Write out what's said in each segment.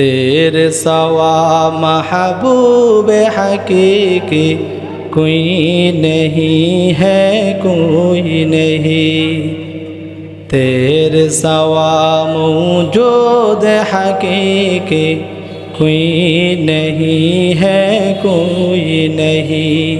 तेरे सवा महबूब हकीकी, कोई नहीं है, कोई नहीं। तेरे सवा मौजूद हकीकी, कोई नहीं है, कोई नहीं।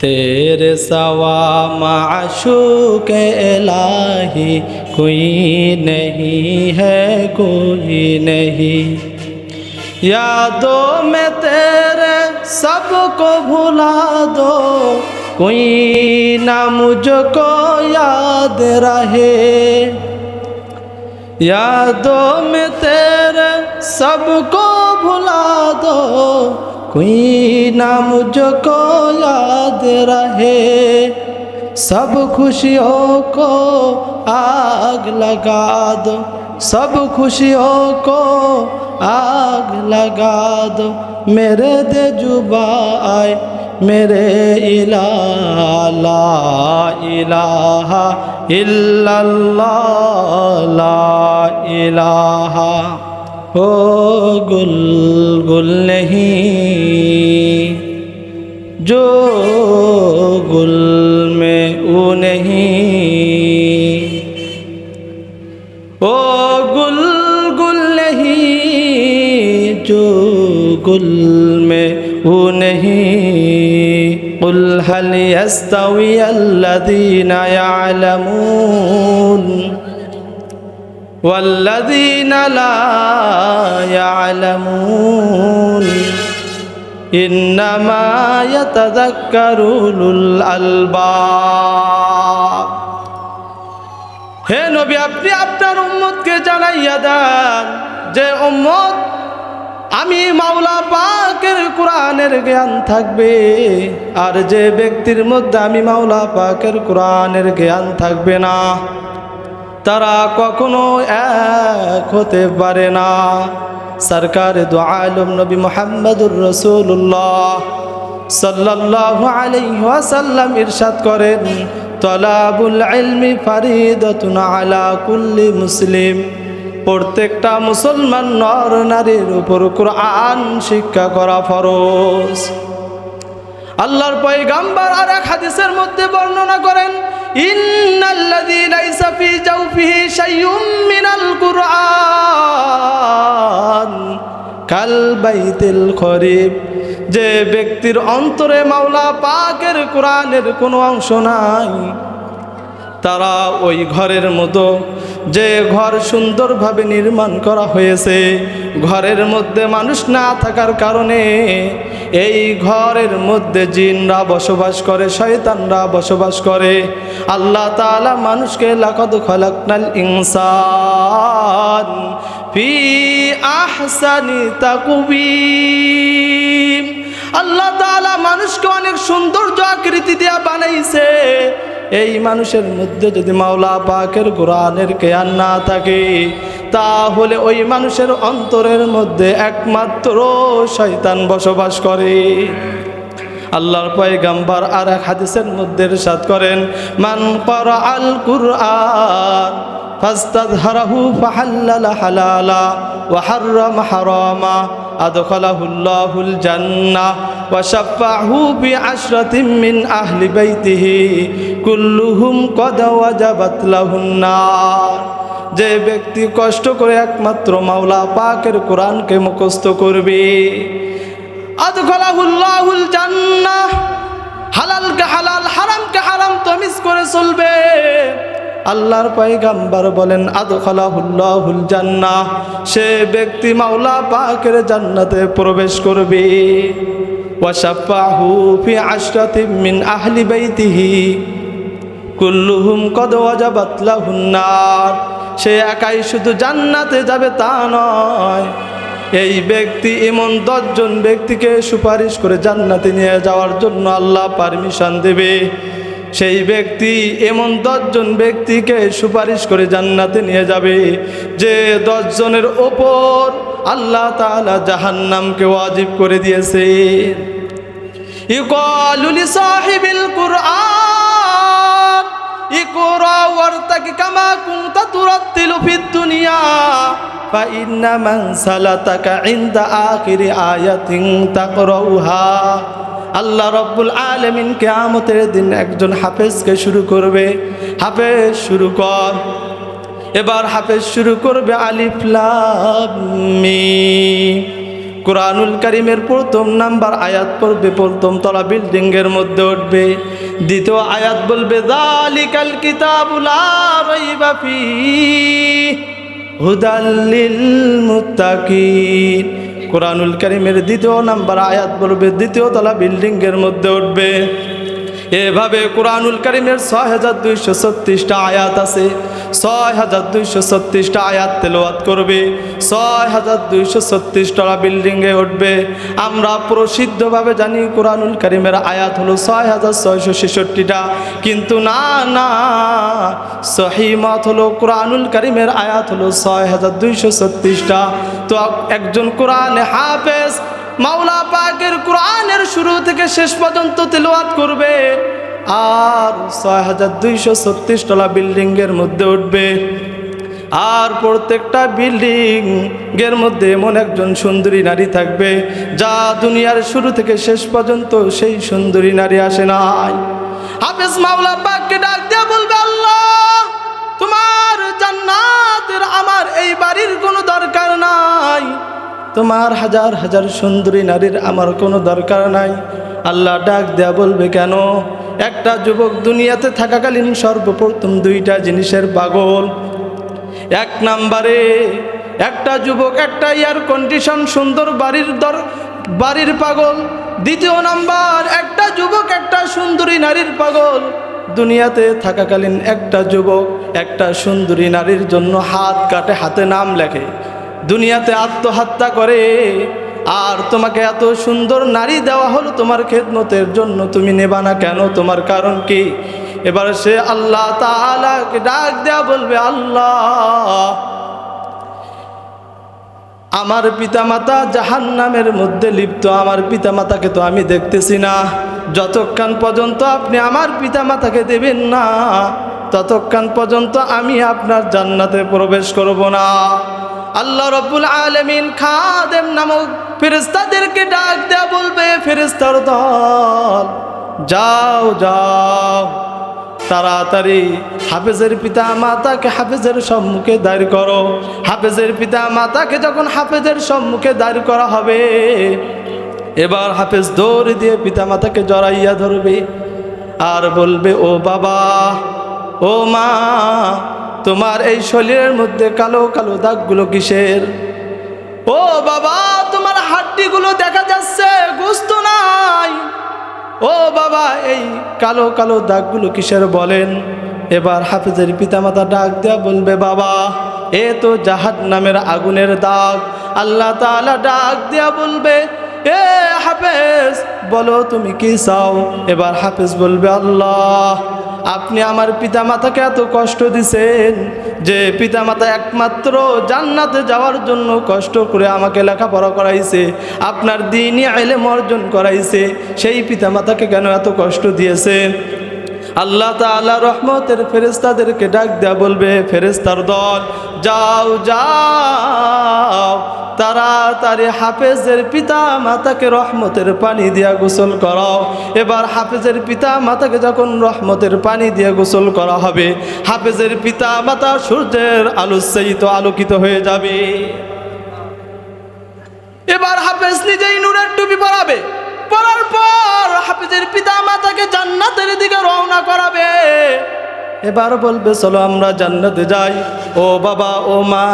तेरे सवा माशूक इलाही कोई नहीं है, कोई नहीं। यादों में तेरे सबको भुला दो। कोई ना मुझको याद रहे। यादों में तेरे सबको भुला दो। कोई ना मुझको याद रहे। सब खुशियों को आग लगा दो सब खुशियों को आग लगा दो मेरे दे जुबा आए मेरे इला ला इलाहा इल्लल्लाह ला इलाहा हो गुल गुल नहीं जो गुल में वो नहीं ओ गुल गुल नहीं जो गुल में वो नहीं قل هل يستوي الذين يعلمون والذين لا يعلمون إنما يتذكر أولو الألباب হে নবী, আপনি আপনার উম্মতকে জানাইয়া দেন যে, উম্মত, আমি মাওলা পাকের কোরআনের জ্ঞান থাকবে আর যে ব্যক্তির মধ্যে আমি মাওলা পাকের কোরআনের জ্ঞান থাকবে না, তারা কখনো এক হতে পারে না। সরকার দু আলম নবী মোহাম্মদুর রসুল্লাহ সাল্লাল্লাহু আলাইহি ওয়াসাল্লাম ইরশাদ করেন তলাবুল ইলমি ফারিদাতুন আলা কুল্লি মুসলিম। প্রত্যেকটা মুসলমান নর নারীর উপর কোরআন শিক্ষা করা ফরজ। আল্লাহর পয়গাম্বার আর এক হাদিসের মধ্যে বর্ণনা করেন কুরআন কাল বাইতিল খরিব। যে ব্যক্তির অন্তরে মাওলা পাকের কোরআনের কোনো অংশ নাই, তারা ওই ঘরের মতো, যে ঘর সুন্দরভাবে নির্মাণ করা হয়েছে, ঘরের মধ্যে মানুষ না থাকার কারণে এই ঘরের মধ্যে জিনরা বসবাস করে, শয়তানরা বসবাস করে। আল্লাহ তাআলা মানুষকে লাকদ খলাকনাল ইনসান ফি আহসানি তাকুবিম আল্লাহ তালা মানুষকে অনেক সৌন্দর্য আকৃতি দিয়া বানাইছে। এই মানুষের মধ্যে যদি মাওলা পাকের কোরআনের কেয়ার না থাকে, তাহলে ওই মানুষের অন্তরের মধ্যে একমাত্র শয়তান বসবাস করে। আল্লাহর পয়গাম্বার আর এক হাদিসের মধ্যে সাত করেন, মান পর আল কুরআন ফাস্তাদহারাহু ফাহাল্লালা হালালা ওয়াহাররাম হারামা أدخله الله الجنة وشفعه بعشرة من أهل بيته كلهم قد وجبت له النار যে ব্যক্তি কষ্ট করে একমাত্র মাওলা পাকের কোরআনকে মুখস্থ করবে আদখলাহুল্লাহুল জান্নাহ হালালকে হালাল হারামকে হারাম তমিজ করে চলবে আল্লাহর পয়গাম্বার বলেন, আদখলাহুল্লাহুল জান্নাহ সে ব্যক্তি মাওলা পাকের জান্নাতে প্রবেশ করবে। ওয়াশাফাহু ফি আশরাতিন মিন আহলি বাইতিহি কুল্লুহুম কদ ওয়াজাবাত লাহুন নার। সে একাই শুধু জান্নাতে যাবে তা নয়, এই ব্যক্তি এমন দশজন ব্যক্তিকে সুপারিশ করে জান্নাতে নিয়ে যাওয়ার জন্য আল্লাহ পারমিশন দেবে। সেই ব্যক্তি এমন দশজন ব্যক্তিকে সুপারিশ করে জান্নাতে নিয়ে যাবে যে দশজনের ওপর আল্লাহ তাআলা জাহান্নামকে ওয়াজিব করে দিয়েছে ইকালুলি সাহিবিল কুরআন ইকরা ওয়ারতাকি কামা কুনতা তুরাত্তিলু ফিদ দুনিয়া فإن من سلتك عند آخر آية تقرأها আল্লাহ রব্বুল আলমিন কেয়ামতের দিন একজন হাফেজকে শুরু করবে। হাফেজ শুরু কর। এবার হাফেজ শুরু করবে আলিফলামি কোরআনুল করিমের প্রথম নাম্বার আয়াত পড়বে, প্রথম তলা বিল্ডিং এর মধ্যে উঠবে। দ্বিতীয় আয়াত বলবে দালিকাল কিতাবুলা হুদাল্লিল মুত্তাকিন। কোরআনুল করিমের দ্বিতীয় নাম্বার আয়াত বলবে দ্বিতীয় তলা বিল্ডিংয়ের মধ্যে উঠবে। এভাবে কোরআনুল করিমের ছয় হাজার দুইশো ছত্রিশটা আয়াত আছে। ছয় হাজার দুইশো ছত্রিশটা আয়াত তেলোয়াত করবে। ছয় হাজার দুইশো ছত্রিশটা বিল্ডিংয়ে উঠবে। আমরা প্রসিদ্ধভাবে জানি কোরআনুল করিমের আয়াত হলো ছয় হাজার ছয়শো ছেষট্টিটা। কিন্তু না না সহিমত হলো কোরআনুল করিমের আয়াত হলো ছয় হাজার দুইশো ছত্রিশটা। তো একজন কোরআনে হাফেজ মাওলা পাকের কোরআনের শুরু থেকে শেষ পর্যন্ত তেলাওয়াত করবে আর ছয় হাজার দুইশো ছত্রিশ তলা বিল্ডিংয়ের মধ্যে উঠবে। আর প্রত্যেকটা বিল্ডিং এর মধ্যে এমন একজন সুন্দরী নারী থাকবে, যা দুনিয়ার শুরু থেকে শেষ পর্যন্ত সেই সুন্দরী নারী আসে নাই। হাফেজ মাওলা পাককে ডাক দিয়ে বলবে, আল্লাহ, তোমার জান্নাতের আমার এই বাড়ির কোনো দরকার নাই। তোমার হাজার হাজার সুন্দরী নারীর আমার কোনো দরকার নাই। আল্লাহ ডাক দেয়া বলবে, কেন? একটা যুবক দুনিয়াতে থাকাকালীন সর্বপ্রথম দুইটা জিনিসের পাগল। এক নাম্বারে, একটা যুবক একটা এয়ার কন্ডিশন সুন্দর বাড়ির দর, বাড়ির পাগল। দ্বিতীয় নাম্বার, একটা যুবক একটা সুন্দরী নারীর পাগল। দুনিয়াতে থাকাকালীন একটা যুবক একটা সুন্দরী নারীর জন্য হাত কাটে, হাতে নাম লেখে। দুনিয়াতে আত্মহত্যা করে। আর তোমাকে এত সুন্দর নারী দেওয়া হলো তোমার খেদমতের জন্য, তুমি নেবা না কেন? তোমার কারণ কি? এবার সে আল্লাহ তাআলাকে ডাক দেয়া বলবে, আল্লাহ, আমার পিতামাতা জাহান নামের মধ্যে লিপ্ত, আমার পিতামাতাকে তো আমি দেখতেছি না। যতক্ষণ পর্যন্ত আপনি আমার পিতামাতাকে দেবেন না, ততক্ষণ পর্যন্ত আমি আপনার জান্নাতে প্রবেশ করব না। আল্লাহ রব্বুল আলমিন খাদেম নামক ফেরেস্তাদেরকে ডাক দেয়া বলবে ফেরেস্তার দল, যাও যাও। তাড়াতাড়ি হাফেজের পিতা মাতাকে হাফেজের সম্মুখে দাঁড় করো। হাফেজের পিতা মাতাকে যখন হাফেজের সম্মুখে দাঁড় করা হবে, এবার হাফেজ দৌড় দিয়ে পিতা মাতাকে জড়াইয়া ধরবে আর বলবে, ও বাবা, ও মা তোমার এই শরীরের মধ্যে কালো কালো দাগগুলো কিসের? ও বাবা, তোমার হাড্ডিগুলো দেখা যাচ্ছে গোস্ত নাই। ও বাবা, এই কালো কালো দাগগুলো কিসের বলেন? এবার হাফেজের পিতামাতা ডাক দেয়া বলবে, বাবা, এ তো জাহাদ নামের আগুনের দাগ। আল্লাহ তাআলা ডাক দেয়া বলবে, এ হাফেজ, বলো তুমি কি চাও? এবার হাফেজ বলবে, আল্লাহ আপনি আমার পিতা মাতাকে এত কষ্ট দিছেন যে পিতা মাতা একমাত্র জান্নাতে যাওয়ার জন্য কষ্ট করে আমাকে লেখাপড়া করাইছে, আপনার দিনই আইলে অর্জন করাইছে, সেই পিতা মাতাকে কেন এত কষ্ট দিয়েছে আল্লাহ তাআলা রহমতের ফেরেস্তাদেরকে ডাক দেয়া বলবে ফেরেস্তার দল, যাও যাও। তারা তাড়াতাড়ি হাফেজের পিতা মাতাকে রহমতের পানি দিয়া গোসল করাও। এবার হাফেজের পিতা মাতাকে যখন রহমতের পানি দিয়ে গোসল করা হবে, হাফেজের পিতা মাতা সূর্যের আলোচ্ছায়িত আলোকিত হয়ে যাবে। এবার হাফেজ নিজেই নুরের টুপি পরাবে। পর হাফেজের পিতা মাতাকে জান্নাতের দিকে রওনা করাবে। এবার বলবে, চলো আমরা জান্নাতে যাই। ও বাবা, ও মা,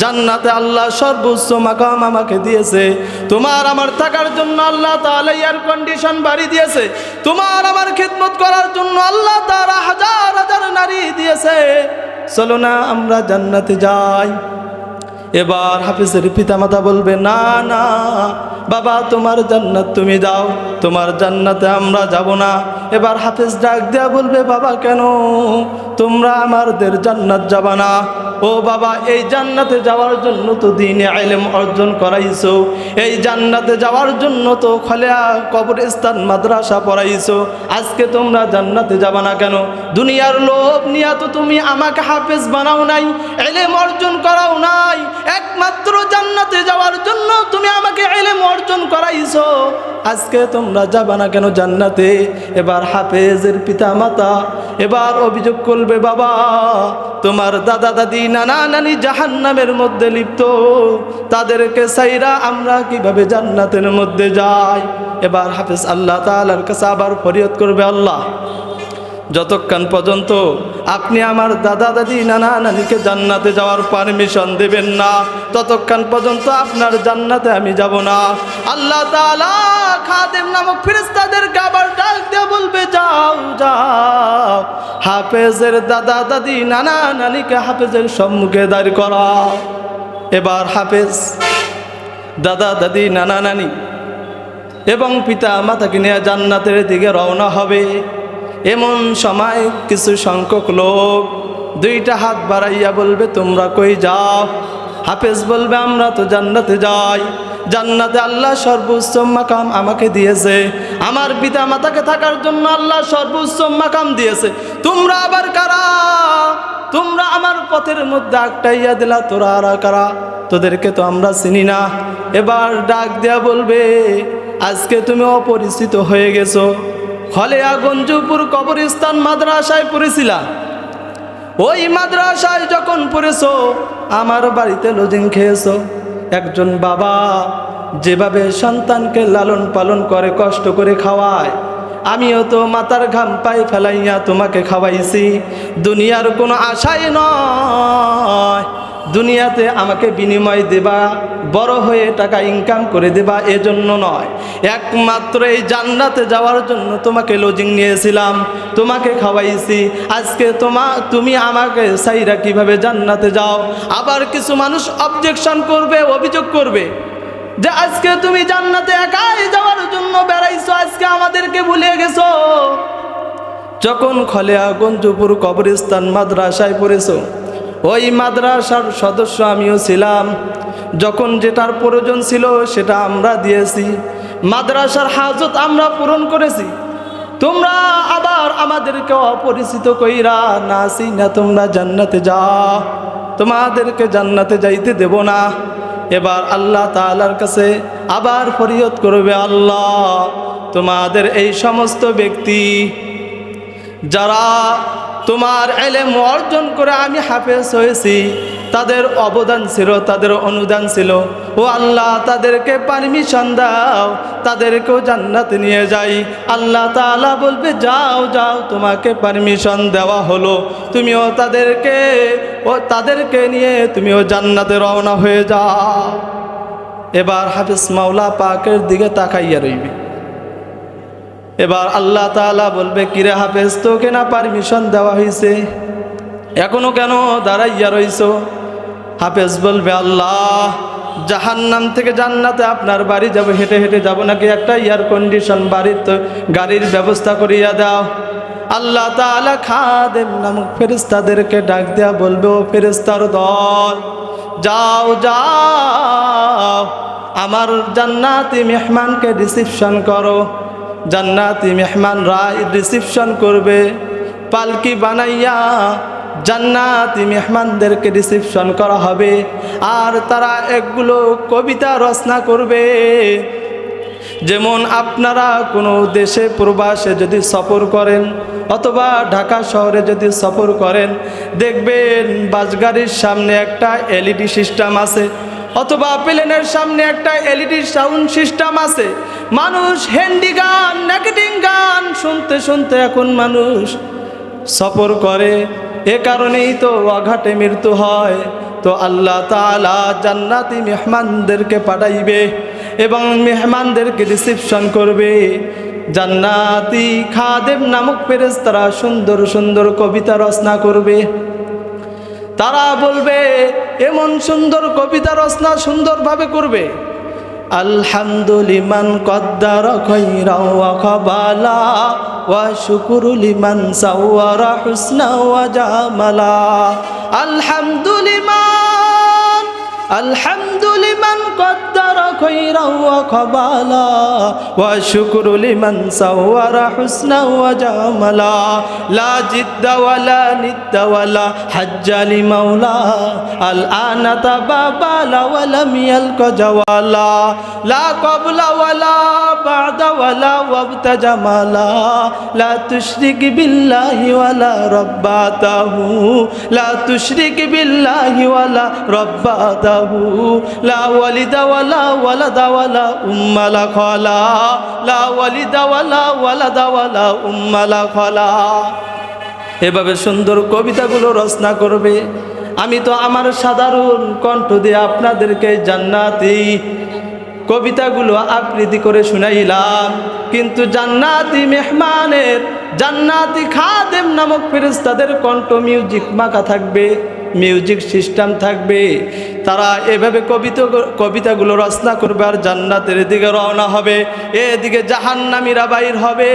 জান্নাতে আল্লাহ সর্বোচ্চ মাকাম আমাকে দিয়েছে। তোমার আমার থাকার জন্য আল্লাহ তাআলা এয়ার কন্ডিশন বাড়ি দিয়েছে। তোমার আমার খিদমত করার জন্য আল্লাহ তারা হাজার হাজার নারী দিয়েছে। চলো না আমরা জান্নাতে যাই। এবার হাফিজের পিতা পিতামাতা বলবে, না না, বাবা, তোমার জান্নাত তুমি দাও, তোমার জান্নাতে আমরা যাব না। এবার হাফিজ ডাক দেয়া বলবে, বাবা, কেন? তোমরা আমাদের জান্নাত যাবা না। ও বাবা, এই জান্নাতে যাওয়ার জন্য তো দিনে আইলেম অর্জন করাইছো। এই জান্নাতে যাওয়ার জন্য তো খলেয়া কবরস্থান, মাদ্রাসা পড়াইছো। আজকে তোমরা জান্নাতে যাবা না কেন? দুনিয়ার লোভ নিয়া তো তুমি আমাকে হাফেজ বানাও নাই এলেম অর্জন করাও নাই। একমাত্র জান্নাতে যাওয়ার জন্য তুমি আমাকে এলেম অর্জন করাইছো। আজকে তোমরা যাবা না কেন জান্নাতে? এবার হাফেজের পিতা মাতা এবার অভিযোগ করবে, বাবা, তোমার দাদা দাদি নানা নানি জাহান্নামের মধ্যে লিপ্ত। তাদেরকে সাইরা আমরা কীভাবে জান্নাতের মধ্যে যাই? এবার হাফেজ আল্লাহ তালার কাছে আবার ফরিয়াদ করবে আল্লাহ। যতক্ষণ পর্যন্ত আপনি আমার দাদা, দাদি, নানা, নানিকে জান্নাতে যাওয়ার পারমিশন দেবেন না, ততক্ষণ পর্যন্ত আপনার জান্নাতে আমি যাব না। আল্লাহ খাদেম নামক ফেরেশতাদেরকে আবার ডাক দিয়ে বলবে, যাও যাও, হাফেজের দাদা, দাদি, নানা, নানিকে হাফেজের সম্মুখে দাঁড় করা এবার হাফেজ, দাদা, দাদি, নানা, নানি এবং পিতা মাতাকে নিয়ে জান্নাতের দিকে রওনা হবে। এমন সময় কিছু সংখ্যক লোক দুইটা হাত বাড়াইয়া বলবে, তোমরা কই যাও? হাফেজ বলবে, আমরা তো জান্নাতে যাই। জান্নাতে আল্লাহ সর্বোচ্চ মাকাম আমাকে দিয়েছে। আমার পিতা মাতাকে থাকার জন্য আল্লাহ সর্বোচ্চ মাকাম দিয়েছে। তোমরা আবার কারা? তোমরা আমার পথের মধ্যে আটটাইয়া দিলা, তোরা আর কারা? তোদেরকে তো আমরা চিনি না। এবার ডাক দেয়া বলবে, আজকে তুমি অপরিচিত হয়ে গেছো। হলেয়া গঞ্জুপুর কবরস্থান মাদ্রাসায় পড়েছিলা। ওই মাদ্রাসায় যখন পড়েছো, আমার বাড়িতে লজিং খেয়েছো। একজন বাবা যেভাবে সন্তানকে লালন পালন করে, কষ্ট করে খাওয়ায়, আমিও তো মাতার ঘাম পাই ফেলাইয়া তোমাকে খাওয়াইছি। দুনিয়ার কোনো আশাই নয়। দুনিয়াতে আমাকে বিনিময় দেবা, বড় হয়ে টাকা ইনকাম করে দেবা, এজন্য নয়। একমাত্র এই জান্নাতে যাওয়ার জন্য তোমাকে লজিং নিয়েছিলাম, তোমাকে খাওয়াইছি। আজকে তোমা, তুমি আমাকে সাইরা কীভাবে জান্নাতে যাও? আবার কিছু মানুষ অবজেকশন করবে, অভিযোগ করবে যে আজকে তুমি জান্নাতে একাই যাওয়ার জন্য বেড়াইছো, আজকে আমাদেরকে ভুলে গেছো। যখন খলেয়া গঞ্জপুর কবরস্থান মাদ্রাসায় পড়েছো ওই মাদ্রাসার সদস্য আমিও ছিলাম। যখন যেটার প্রয়োজন ছিল সেটা আমরা দিয়েছি। মাদ্রাসার হাজত আমরা পূরণ করেছি। তোমরা আবার আমাদেরকে অপরিচিত কইরা না না তোমরা জান্নাতে যাও তোমাদেরকে জান্নাতে যাইতে দেব না। এবার আল্লাহ তাআলার কাছে আবার ফরিয়ত করবে আল্লাহ। তোমাদের এই সমস্ত ব্যক্তি যারা তোমার এলেম অর্জন করে আমি হাফেজ হয়েছি। তাদের অবদান ছিল, তাদের অনুদান ছিল। ও আল্লাহ, তাদেরকে পারমিশন দাও, তাদেরকেও জান্নাতে নিয়ে যাই। আল্লাহ তাআলা বলবে, যাও যাও, তোমাকে পারমিশন দেওয়া হলো। তুমিও তাদেরকে, ও তাদেরকে নিয়ে তুমিও জান্নাতে রওনা হয়ে যাও। এবার হাফিজ মাওলা পাকের দিকে তাকাইয়া রইবে। এবার আল্লাহ তাআলা বলবে, কিরে হাফেজ, তোকে না পারমিশন দেওয়া হয়েছে এখনও কেন দাঁড়াইয়া রইছ? হাফেজ বলবে, আল্লাহ, জাহান্নাম থেকে জান্নাতে আপনার বাড়ি যাব, হেঁটে হেঁটে যাব নাকি একটা এয়ার কন্ডিশন বাড়ির তো গাড়ির ব্যবস্থা করিয়া দাও? আল্লাহ তাআলা খাদেম নামক ফেরেস্তাদেরকে ডাক দেয়া বলবে, ও ফেরেস্তার দল, যাও যাও, আমার জান্নাতি মেহমানকে রিসিপশন করো। জান্নাতি মেহমানরা রিসিপশন করবে। পালকি বানাইয়া জান্নাতি মেহমানদেরকে রিসিপশন করা হবে। আর তারা একগুলো কবিতা রচনা করবে। যেমন আপনারা কোনো দেশে প্রবাসে যদি সফর করেন অথবা ঢাকা শহরে যদি সফর করেন, দেখবেন বাসগাড়ির সামনে একটা এলইডি সিস্টেম আছে। অথবা প্লেনের সামনে একটা এলইডি সাউন্ড সিস্টেম আছে। মানুষ হ্যান্ডি গান নেগেটিং গান শুনতে শুনতে এখন মানুষ সফর করে। এ কারণেই তো অঘাটে মৃত্যু হয়। তো আল্লাহ তাআলা জান্নাতি মেহমানদেরকে পাঠাইবে এবং মেহমানদেরকে রিসিপশন করবে। জান্নাতি খাদেব নামক ফেরেশতারা সুন্দর সুন্দর কবিতা রচনা করবে। তারা বলবে এমন সুন্দর কবিতা রচনা সুন্দরভাবে করবে। আলহামদুলিমান কদ্দার আলহামদুলিমান আলহামদুলিমান কদ্দার خيرا وقبلا والشكر لمن صور حسنا وجملا. لا جد ولا ند ولا حج لمولى الآن تبابل ولم يلق جوالا. لا قبل ولا بعد ولا وقت جمالا. لا تشرك بالله ولا رباته. لا تشرك بالله ولا رباته. لا ولد ولا ওয়ালাদা উম্মালা খলা। লা ওয়ালিদা ওয়ালা ওয়ালাদা উম্মালা খলা। এভাবে সুন্দর কবিতাগুলো রচনা করবে। আমি তো আমার সাধারণ কণ্ঠ দিয়ে আপনাদেরকে জান্নাতি কবিতাগুলো আকৃতি করে শুনাইলাম। কিন্তু জান্নাতি মেহমানের, জান্নাতি খাদেম নামক ফেরেস্তাদের কণ্ঠ মিউজিক মাখা থাকবে। মিউজিক সিস্টেম থাকবে। তারা এভাবে কবিতা কবিতাগুলো রচনা করবে আর জান্নাতের দিকে রওনা হবে। এদিকে জাহান্নামীরা বাইর হবে।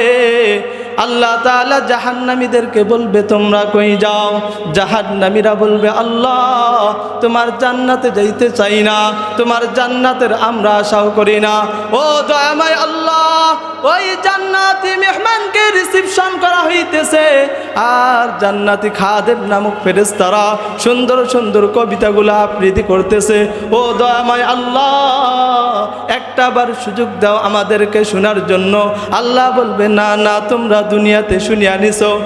আল্লাহ তাআলা জাহান্নামীদেরকে বলবে, তোমরা কই যাও? জাহান্নামীরা বলবে, আল্লাহ, তোমার জান্নাতে যাইতে চাই না, তোমার জান্নাতের আমরা আশাও করি না। ও দয়াময় আল্লাহ, ওই জান্নাতি মেহমানকে রিসিপশন করা হইতেছে। আর জান্নাতি খাদেম নামক ফেরেশতারা সুন্দর সুন্দর কবিতাগুলো আবৃত্তি করতেছে। ও দয়াময় আল্লাহ একটা বার সুযোগ দাও আমাদেরকে শোনার জন্য। আল্লাহ বলবে, না না, তোমরা দুনিয়াতে শুনিয়া নিছো।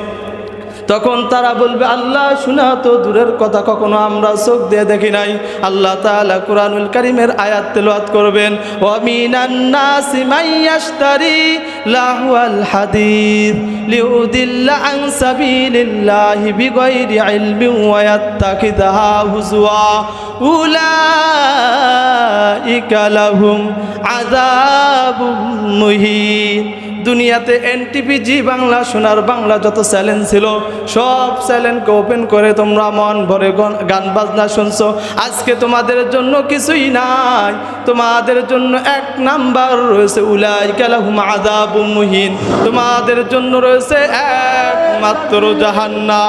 তখন তারা বলবে, আল্লাহ, শোনা তো, দূরের কথা কখনো আমরা চোখ দিয়ে দেখি নাই। আল্লাহ তাআলা কুরআনুল কারীমের আয়াত তেলাওয়াত করবেন, ওয়া নাসি মুহিন। দুনিয়াতে এনটিপি জি বাংলা, সোনার বাংলা যত চ্যালেঞ্জ ছিল, সব চ্যালেঞ্জকে ওপেন করে তোমরা মন ভরে গন- বাজনা শুনছো। আজকে তোমাদের জন্য কিছুই নাই। তোমাদের জন্য এক নাম্বার রয়েছে উলাই কালাহুম আদাবু মুহিন। তোমাদের জন্য রয়েছে একমাত্র জাহান্না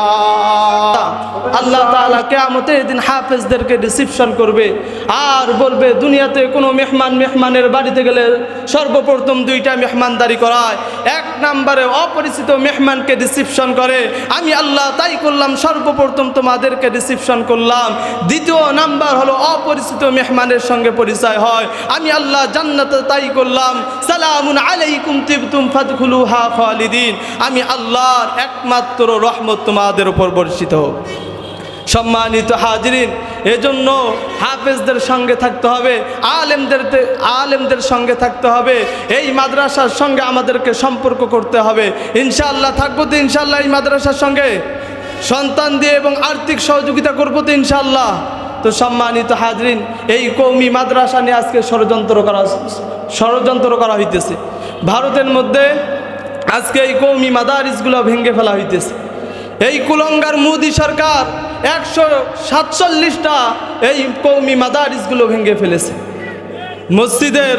আল্লাহ তাআলা কিয়ামতের দিন হাফেজদেরকে রিসিপশন করবে আর বলবে, দুনিয়াতে কোনো মেহমান মেহমানের বাড়িতে গেলে সর্বপ্রথম দুইটা মেহমানদারি করায় এক নম্বরে অপরিচিত মেহমানকে রিসিপশন করে, আমি আল্লাহ তাই করলাম, সর্বপ্রথম তোমাদেরকে রিসিপশন করলাম। দ্বিতীয় নাম্বার হলো অপরিচিত মেহমানের সঙ্গে পরিচয় হয়, আমি আল্লাহ জান্নাতে তাই করলাম, সালামুন আলাইকুম তিবতুম ফাদখুলুহা খালিদিন। আমি আল্লাহর একমাত্র রহমত তোমাদের উপর বর্ষিত হোক। সম্মানিত হাজরিন, এজন্য হাফেজদের সঙ্গে থাকতে হবে, আলেমদের আলেমদের সঙ্গে থাকতে হবে, এই মাদ্রাসার সঙ্গে আমাদেরকে সম্পর্ক করতে হবে। ইনশাআল্লাহ থাকব তো ইনশাআল্লাহ এই মাদ্রাসার সঙ্গে। সন্তান দিয়ে এবং আর্থিক সহযোগিতা করব তো ইনশাআল্লাহ। তো সম্মানিত হাজরিন, এই কৌমি মাদ্রাসা নিয়ে আজকে ষড়যন্ত্র করা ষড়যন্ত্র করা হইতেছে। ভারতের মধ্যে আজকে এই কৌমি মাদারিসগুলো ভেঙে ফেলা হইতেছে। এই কুলঙ্গার মোদি সরকার একশো সাতচল্লিশটা এই কৌমি মাদারিসগুলো ভেঙে ফেলেছে। মসজিদের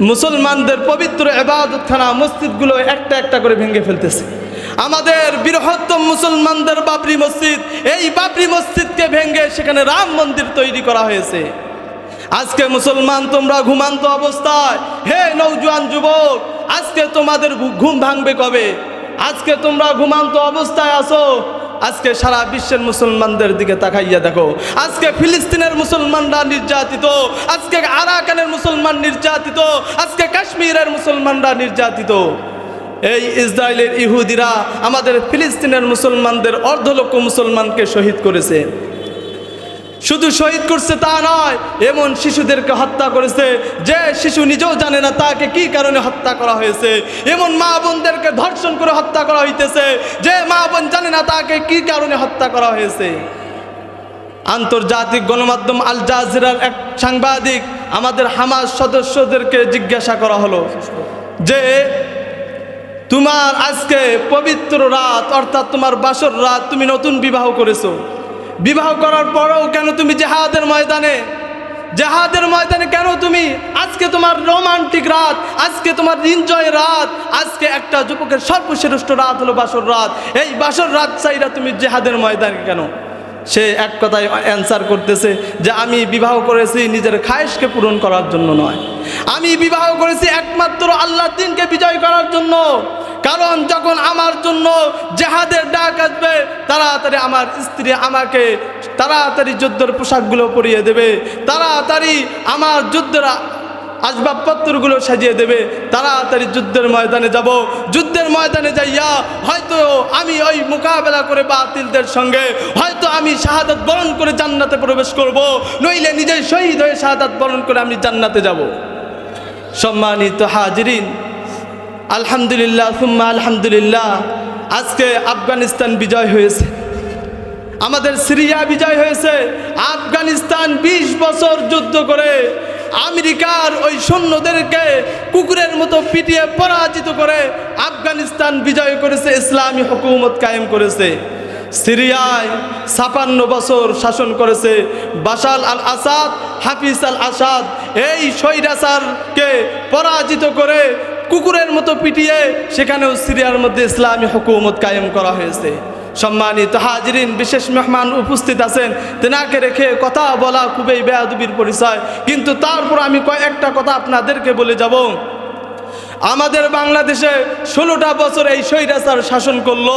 মুসলমানদের পবিত্র এবাদতখানা মসজিদগুলো একটা একটা করে ভেঙে ফেলতেছে। আমাদের বৃহত্তম মুসলমানদের বাবরি মসজিদ, এই বাবরি মসজিদকে ভেঙে সেখানে রাম মন্দির তৈরি করা হয়েছে। আজকে মুসলমান তোমরা ঘুমান্ত অবস্থায়, হে নৌজওয়ান যুবক, আজকে তোমাদের ঘুম ভাঙবে কবে? আজকে তোমরা ঘুমান্ত অবস্থায় আছো আজকে সারা বিশ্বের মুসলমানদের দিকে তাকাইয়া দেখো। আজকে ফিলিস্তিনের মুসলমানরা নির্যাতিত। আজকে আরাকানের মুসলমান নির্যাতিত। আজকে কাশ্মীরের মুসলমানরা নির্যাতিত। এই ইসরায়েলের ইহুদিরা আমাদের ফিলিস্তিনের মুসলমানদের অর্ধলক্ষ মুসলমানকে শহীদ করেছে। শুধু শহীদ করছে তা নয়, এমন শিশুদেরকে হত্যা করেছে, যে শিশু নিজেও জানে না তাকে কি কারণে হত্যা করা হয়েছে। এমন মা বোনদেরকে ধর্ষণ করে হত্যা করা হইতেছে, যে মা বোন জানে না তাকে কি কারণে হত্যা করা হয়েছে। আন্তর্জাতিক গণমাধ্যম আল জাজিরার এক সাংবাদিক আমাদের হামাজ সদস্যদেরকে জিজ্ঞাসা করা হলো যে, তোমার আজকে পবিত্র রাত, অর্থাৎ তোমার বাসর রাত তুমি নতুন বিবাহ করেছ। বিবাহ করার পরেও কেন তুমি জেহাদের ময়দানে? জেহাদের ময়দানে কেন তুমি? আজকে তোমার রোমান্টিক রাত, আজকে তোমার এনজয় রাত, আজকে একটা যুবকের সর্বশ্রেষ্ঠ রাত হলো বাসর রাত। এই বাসর রাত চাইরা তুমি জেহাদের ময়দানে কেন? সে এক কথায় অ্যান্সার করতেছে যে আমি বিবাহ করেছি নিজের খায়েশকে পূরণ করার জন্য নয়। আমি বিবাহ করেছি একমাত্র আল্লাহ দিনকে বিজয় করার জন্য। কারণ যখন আমার জন্য জেহাদের ডাক আসবে, তাড়াতাড়ি আমার স্ত্রী আমাকে তাড়াতাড়ি যুদ্ধের পোশাকগুলো পরিয়ে দেবে, তাড়াতাড়ি আমার যুদ্ধের আসবাবপত্রগুলো সাজিয়ে দেবে, তাড়াতাড়ি যুদ্ধের ময়দানে যাব। যুদ্ধের ময়দানে যাইয়া হয়তো আমি ওই মোকাবেলা করে বাতিলদের সঙ্গে, হয়তো আমি শাহাদাত বরণ করে জান্নাতে প্রবেশ করব, নইলে নিজেই শহীদ হয়ে শাহাদাত বরণ করে আমি জান্নাতে যাব। সম্মানিত হাজিরিন আলহামদুলিল্লাহ, সুম্মা আলহামদুলিল্লাহ। আজকে আফগানিস্তান বিজয় হয়েছে। আমাদের সিরিয়া বিজয় হয়েছে। আফগানিস্তান ২০ বছর যুদ্ধ করে আমেরিকার ওই সৈন্যদেরকে কুকুরের মতো পিটিয়ে পরাজিত করে আফগানিস্তান বিজয় করেছে, ইসলামী হুকুমত কায়েম করেছে। সিরিয়ায় ছাপান্ন বছর শাসন করেছে বাশাল আল আসাদ হাফিজ আল আসাদ এই স্বৈরাচারকে পরাজিত করে কুকুরের মতো পিটিয়ে সেখানেও সিরিয়ার মধ্যে ইসলামী হুকুমত কায়েম করা হয়েছে। সম্মানিত হাজরিন, বিশেষ মেহমান উপস্থিত আছেন। তেনাকে রেখে কথা বলা খুবই বেয়াদুবির পরিচয়। কিন্তু তারপর আমি কয়েকটা কথা আপনাদেরকে বলে যাব। আমাদের বাংলাদেশে ষোলোটা বছর এই স্বৈরাচার শাসন করল।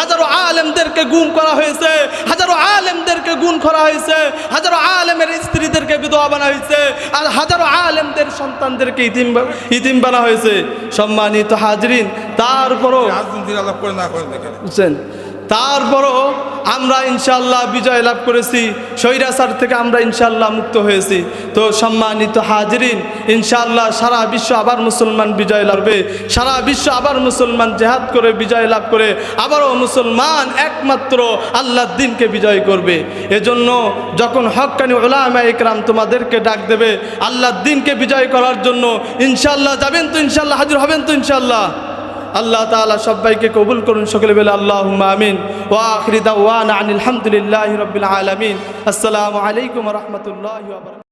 হাজারো আলেমদেরকে গুম করা হয়েছে। হাজারো আলেমদেরকে গুম করা হয়েছে। হাজারো আলেমের স্ত্রীদেরকে বিধবা বানা হয়েছে। আর হাজারো আলেমদের সন্তানদেরকে ইতিম ইতিম বানা হয়েছে। সম্মানিত হাজরিন তারপরও বুঝছেন? তারপরও আমরা ইনশাল্লাহ বিজয় লাভ করেছি। স্বৈরাচার থেকে আমরা ইনশাল্লাহ মুক্ত হয়েছি। তো সম্মানিত হাজরিন ইনশাল্লাহ সারা বিশ্ব আবার মুসলমান বিজয় লাভবে। সারা বিশ্ব আবার মুসলমান জেহাদ করে বিজয় লাভ করে। আবারও মুসলমান একমাত্র আল্লাহর দিনকে বিজয় করবে। এজন্য যখন হক্কানি ওলামা ইকরাম তোমাদেরকে ডাক দেবে, আল্লাহর দিনকে বিজয় করার জন্য ইনশাল্লাহ যাবেন তো ইনশাল্লাহ হাজির হবেন তো ইনশাল্লাহ আল্লাহ তালা সবাইকে কবুল করুন সকলে বলে আল্লাহ আমিন। ওয়া আখরিদা ওয়ান আনিল হামদুলিল্লাহি রবিল আলমিন। আসসালামু আলাইকুম রহমতুল্লাহ